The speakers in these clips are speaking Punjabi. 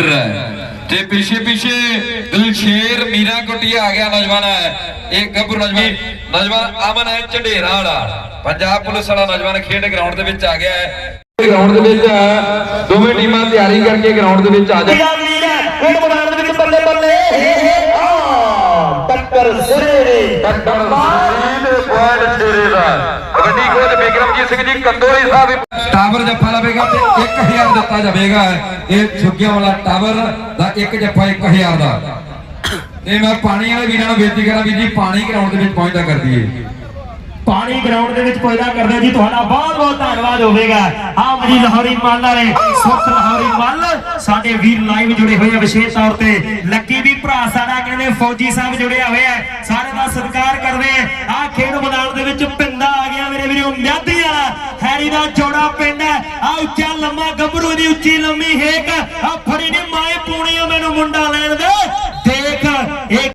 ਲੀਡਰ ਹੈ। ਤੇ ਪਿੱਛੇ ਪਿੱਛੇ ਦਿਲਸ਼ੇਰ ਮੀਰਾ ਕੁਟਿਆ ਆ ਗਿਆ ਨੌਜਵਾਨ। ਹੈ ਇਹ ਗੱਭਰੂ ਨੌਜਵਾਨ ਨੌਜਵਾਨ ਅਮਨ ਹੈ ਝੰਡੇਰਾ ਵਾਲਾ। ਪੰਜਾਬ ਪੁਲਿਸ ਵਾਲਾ ਨੌਜਵਾਨ ਖੇਡ ਗਰਾਊਂਡ ਦੇ ਵਿੱਚ ਆ ਗਿਆ ਹੈ। ਗਰਾਊਂਡ ਦੇ ਵਿੱਚ ਦੋਵੇਂ ਟੀਮਾਂ ਤਿਆਰੀ ਕਰਕੇ ਗਰਾਊਂਡ ਦੇ ਵਿੱਚ ਆ ਜਾ ਇਹ ਮੈਦਾਨ ਦੇ ਵਿੱਚ ਬੱਲੇ ਬੱਲੇ ਆ ਟੱਕਰ ਸਿਰੇ ਟੱਕਰ ਕੋਚ ਸਿੰਘ ਜੀ ਕੰਦੋਲੀ ਸਾਹਿਬ ਟਾਵਰ ਜੱਫਾ ਲਵੇਗਾ ਤੇ 1000 ਦਿੱਤਾ ਜਾਵੇਗਾ। ਇਹ ਛੁੱਗਿਆਂ ਵਾਲਾ ਟਾਵਰ ਦਾ ਇੱਕ ਜੱਫਾ 1000 ਦਾ। ਤੇ ਮੈਂ ਪਾਣੀ ਵਾਲੇ ਵੀਰਾਂ ਨੂੰ ਬੇਨਤੀ ਕਰਾਂ ਵੀ ਜੀ, ਪਾਣੀ ਗਰਾਊਂਡ ਦੇ ਵਿੱਚ ਪਹੁੰਚਦਾ ਕਰ ਦਈਏ। ਪਾਣੀ ਗਰਾਊਂਡ ਦੇ ਵਿੱਚ ਪੈਦਾ ਕਰਦੇ ਜੀ ਤੁਹਾਡਾ ਬਹੁਤ ਬਹੁਤ ਧੰਨਵਾਦ ਹੋਵੇਗਾ ਆਪ ਜੀ ਲਾਹੌਰੀ ਮੱਲ ਵਾਲੇ ਸੁਖ ਲਾਹੌਰੀ ਮੱਲ ਸਾਡੇ ਵੀਰ ਲਾਈਵ ਜੁੜੇ ਹੋਏ ਆ ਵਿਸ਼ੇਸ਼ ਤੌਰ ਤੇ ਲੱਕੀ ਵੀ ਭਰਾ ਸਾਡਾ ਕਹਿੰਦੇ ਫੌਜੀ ਸਾਹਿਬ ਜੁੜਿਆ ਹੋਇਆ ਹੈ ਸਾਰੇ ਦਾ ਸਤਿਕਾਰ ਕਰਦੇ ਆ ਖੇਡ ਮੈਦਾਨ ਦੇ ਵਿੱਚ ਪਿੰਡਾ ਆ ਗਿਆ ਮੇਰੇ ਵੀਰੋ ਮਿਆਦੀ ਵਾਲਾ ਹੈਰੀ ਦਾ ਜੋੜਾ ਪਿੰਡ ਹੈ ਆ ਉੱਚਾ ਲੰਮਾ ਗੱਭਰੂ ਦੀ ਉੱਚੀ ਲੰਮੀ ਹੇਕ ਆ ਫੜੀ ਨੀ ਮਾਏ ਪੂਣੀ ਆ ਮੈਨੂੰ ਮੁੰਡਾ ਲੈਣ ਦੇ ਦੇਖ ਇਹ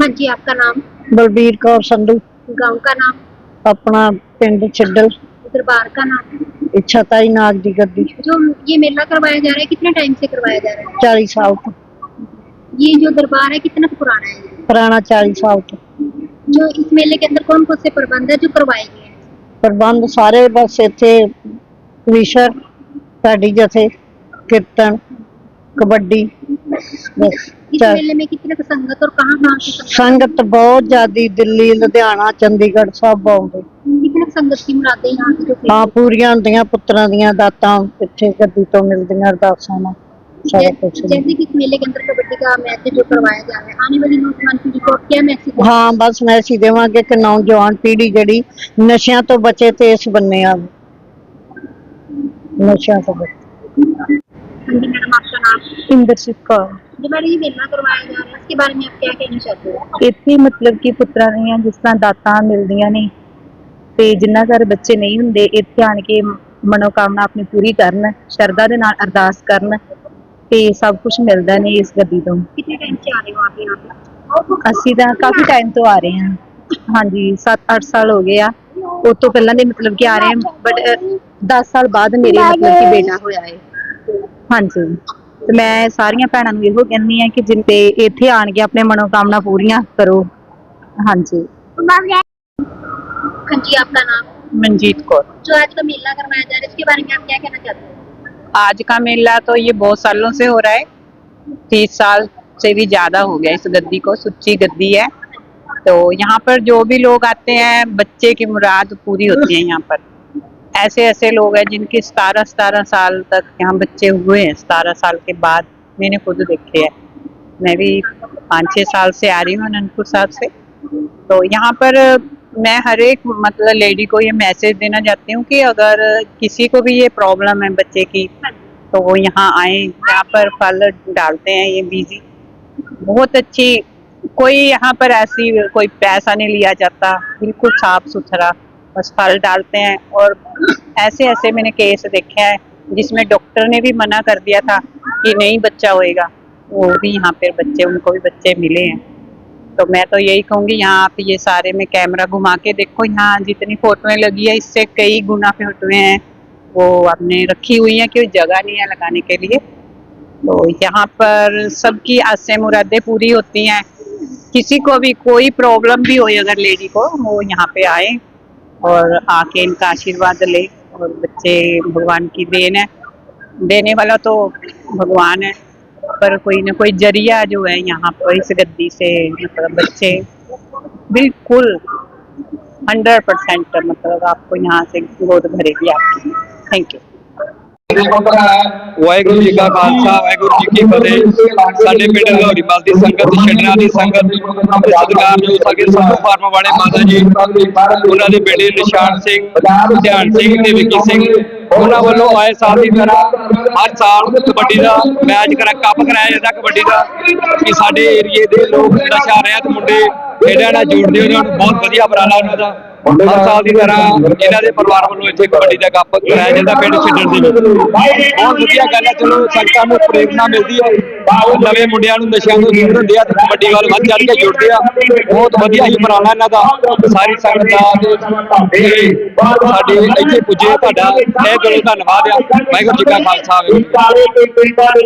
हाँ जी आपका नाम बलबीर कौर संधू गांव का नाम अपना पिंड छिड्डल दरबार का नाम इच्छा ताई नाग दी गद्दी जो ये मेला करवाया जा रहा है कितने टाइम से करवाया जा रहा चालीस साल तो है ये जो दरबार है कितना पुराना है ये? पुराना चालीस साल तो जो इस मेले के अंदर कौन कौन से प्रबंध है जो करवाए गए हैं प्रबंध सारे बस इथे विशर ढाडी जथे कीर्तन कबड्डी बस इस मेले में कितने संगत और कहाँ कहाँ की संगत बहुत ज्यादा दिल्ली ਲੁਧਿਆਣਾ ਚੰਡੀਗੜ੍ਹ ਸਭ ਆਉਂਦੇ कितने संगत की मुरादें यहाँ की जो ਹਾਂ ਪੂਰੀਆਂ ਹੁੰਦੀਆਂ ਪੁੱਤਰਾਂ ਦੀਆਂ ਦਾਤਾਂ ਇੱਥੇ ਗੱਦੀ ਤੋਂ ਮਿਲਦੀਆਂ ਅਰਦਾਸਾਂ ਨਾਲ ਸਾਰਾ ਕੁਛ जै- जैसे कि इस मेले के अंदर कबड्डी का मैच जो करवाया जा रहा है आने वाली नौजवान पीढ़ी को आप क्या मैसेज ਹਾਂ ਬਸ ਮੈਂ ਅਸੀਂ ਦੇਵਾਂਗੇ ਕਿ ਨੌਜਵਾਨ ਪੀੜ੍ਹੀ ਜਿਹੜੀ ਨਸ਼ਿਆਂ ਤੋਂ ਬਚੇ ਤੇ ਇਸ ਬੰਨੇ ਆਵੇ ਨਸ਼ਿਆਂ ਤੋਂ ਬਚੇ हाँ जी मैडम आपका नाम ਇੰਦਰਜੀਤ ਕੌਰ जो मैडम ये मेला करवाया जा रहा है इसके बारे में आप क्या कहना चाहते हो ਇੱਥੇ ਮਤਲਬ ਕਿ ਪੁੱਤਰਾਂ ਦੀਆਂ ਜਿਸ ਤਰ੍ਹਾਂ ਦਾਤਾਂ ਮਿਲਦੀਆਂ ਨੇ ਤੇ ਜਿੰਨਾ ਘਰ ਬੱਚੇ ਨਹੀਂ ਹੁੰਦੇ ਇੱਥੇ ਆਣ ਕੇ ਮਨੋਕਾਮਨਾ ਆਪਣੀ ਪੂਰੀ ਕਰਨ ਸ਼ਰਧਾ ਦੇ ਨਾਲ ਅਰਦਾਸ ਕਰਨ ਤੇ ਸਭ ਕੁਝ ਮਿਲਦਾ ਨੇ ਇਸ ਗੱਦੀ ਤੋਂ कितने टाइम से आ रहे हो आप यहाँ पे ਅਸੀਂ ਤਾਂ ਕਾਫੀ ਟਾਈਮ ਤੋਂ ਆ ਰਹੇ ਹਾਂ ਹਾਂਜੀ 7-8 ਸਾਲ ਹੋ ਗਏ ਆ ਉਸ ਤੋਂ ਪਹਿਲਾਂ ਦੇ ਮਤਲਬ ਕਿ ਆ ਰਹੇ ਹਾਂ ਬਟ 10 ਸਾਲ ਬਾਅਦ ਮੇਰੇ ਮਤਲਬ ਕਿ ਬੇਟਾ ਹੋਇਆ ਹੈ ਹਾਂਜੀ ਤੇ ਮੈਂ ਸਾਰੀਆਂ ਭੈਣਾਂ ਨੂੰ ਇਹੋ ਕਹਿੰਦੀ ਆ ਕਿ ਜਿਨ ਤੇ ਇੱਥੇ ਆਣ ਕੇ ਆਪਣੇ ਮਨੋਕਾਮਨਾ ਪੂਰੀਆਂ ਕਰੋ ਹਾਂਜੀ हाँ जी आपका नाम ਮਨਜੀਤ ਕੌਰ जो आज का मेला करवाया जा रहा है इसके बारे में आप क्या कहना चाहते हो आज का मेला तो ये बहुत सालों से हो रहा है तीस साल से भी ज्यादा हो गया इस गद्दी को सुच्ची गद्दी है तो यहाँ पर जो भी लोग आते हैं बच्चे की मुराद पूरी होती है यहाँ पर ऐसे ऐसे लोग हैं जिनके सतारह सतारह साल तक यहाँ बच्चे हुए हैं। सतारह साल के बाद मैंने खुद देखे हैं। मैं भी पाँच छः साल से आ रही हूँ अनंतपुर साहब से। तो यहाँ पर मैं हर एक मतलब लेडी को ये मैसेज देना चाहती हूँ कि अगर किसी को भी ये प्रॉब्लम है बच्चे की तो वो यहाँ आए। यहाँ पर फल डालते हैं ये बीजी। बहुत अच्छी, कोई यहाँ पर ऐसी कोई पैसा नहीं लिया जाता। बिल्कुल साफ़ सुथरा बस फल डालते हैं और ऐसे ऐसे मैंने केस देखे हैं, जिसमें डॉक्टर ने भी मना कर दिया था कि नहीं बच्चा होएगा। वो भी यहाँ पे बच्चे, उनको भी बच्चे मिले हैं। तो मैं तो यही कहूँगी, यहाँ आप ये सारे में कैमरा घुमा के देखो, यहाँ जितनी फोटोएँ लगी है, इससे कई गुना फोटोएँ हैं, वो आपने रखी हुई है कि जगह नहीं है लगाने के लिए। तो यहाँ पर सबकी आसें मुरादें पूरी होती हैं। किसी को भी कोई प्रॉब्लम भी हो अगर लेडी को, वो यहाँ पे आए। और आके इनका आशीर्वाद ले और बच्चे भगवान की देन है। देने वाला तो भगवान है, पर कोई ना कोई ज़रिया जो है यहाँ पर इस गद्दी से मतलब बच्चे बिल्कुल हंड्रेड परसेंट मतलब आपको यहाँ से गोद भरेगी आपकी। थैंक यू ਵਾਹਿਗੁਰੂ ਜੀ ਕਾ ਖਾਲਸਾ, ਵਾਹਿਗੁਰੂ ਜੀ ਕੀ ਫਤਿਹ। ਸਾਡੇ ਪਿੰਡ ਲੋਹਰੀ ਦੀ ਸੰਗਤ ਛੱਡਣਾ ਦੀ ਸੰਗਤ ਸਤਿਕਾਰਯੋਗ ਸਾਡੇ ਸੰਧੂ ਫਾਰਮ ਵਾਲੇ ਮਾਤਾ ਜੀ, ਉਹਨਾਂ ਦੇ ਬੇਟੇ ਨਿਸ਼ਾਨ ਸਿੰਘ, ਧਿਆਨ ਸਿੰਘ ਤੇ ਵਿੱਕੀ ਸਿੰਘ, ਉਹਨਾਂ ਵੱਲੋਂ ਆਏ ਸਾਲ ਦੀ ਤਰ੍ਹਾਂ ਹਰ ਸਾਲ ਕਬੱਡੀ ਦਾ ਮੈਚ ਕਰਾ, ਕੱਪ ਕਰਾਇਆ ਜਾਂਦਾ ਕਬੱਡੀ ਦਾ, ਕਿ ਸਾਡੇ ਏਰੀਏ ਦੇ ਲੋਕ ਨਸ਼ਾ ਰਹਿਤ ਮੁੰਡੇ ਖੇਡਾਂ ਨਾਲ ਜੋੜਦੇ ਉਹਨਾਂ ਨੂੰ ਬਹੁਤ ਵਧੀਆ ਉਪਰਾਲਾ ਉਹਨਾਂ ਦਾ। ਹਰ ਸਾਲ ਦੀ ਤਰ੍ਹਾਂ ਇਹਨਾਂ ਦੇ ਪਰਿਵਾਰ ਵੱਲੋਂ ਇੱਥੇ ਕਬੱਡੀ ਦਾ ਕੱਪ ਕਰਾਇਆ ਜਾਂਦਾ ਪਿੰਡ ਛੱਡਣ ਦੇ ਵਿੱਚ ਬਹੁਤ ਵਧੀਆ ਗੱਲ ਹੈ ਚਲੋ ਸੰਗਤਾਂ ਨੂੰ ਪ੍ਰੇਰਣਾ ਮਿਲਦੀ ਹੈ ਨਵੇਂ ਮੁੰਡਿਆਂ ਨੂੰ ਨਸ਼ਿਆਂ ਤੋਂ ਦੂਰ ਹੁੰਦੇ ਆ ਤੇ ਕਬੱਡੀ ਵੱਲ ਵੱਧ ਚੜ ਕੇ ਜੁੜਦੇ ਆ। ਬਹੁਤ ਵਧੀਆ ਹੀ ਉਪਰਾਲਾ ਇਹਨਾਂ ਦਾ। ਸਾਰੀ ਸੰਗਤ ਦਾ ਤੇ ਸਾਡੇ ਇੱਥੇ ਪੁੱਜੇ ਤੁਹਾਡਾ ਇਹ ਦਿਲੋਂ ਧੰਨਵਾਦ ਆ। ਵਾਹਿਗੁਰੂ ਜੀ ਕਾ ਖਾਲਸਾ ਵਾਹਿਗੁਰੂ ਜੀ ਕੀ ਫਤਿਹ।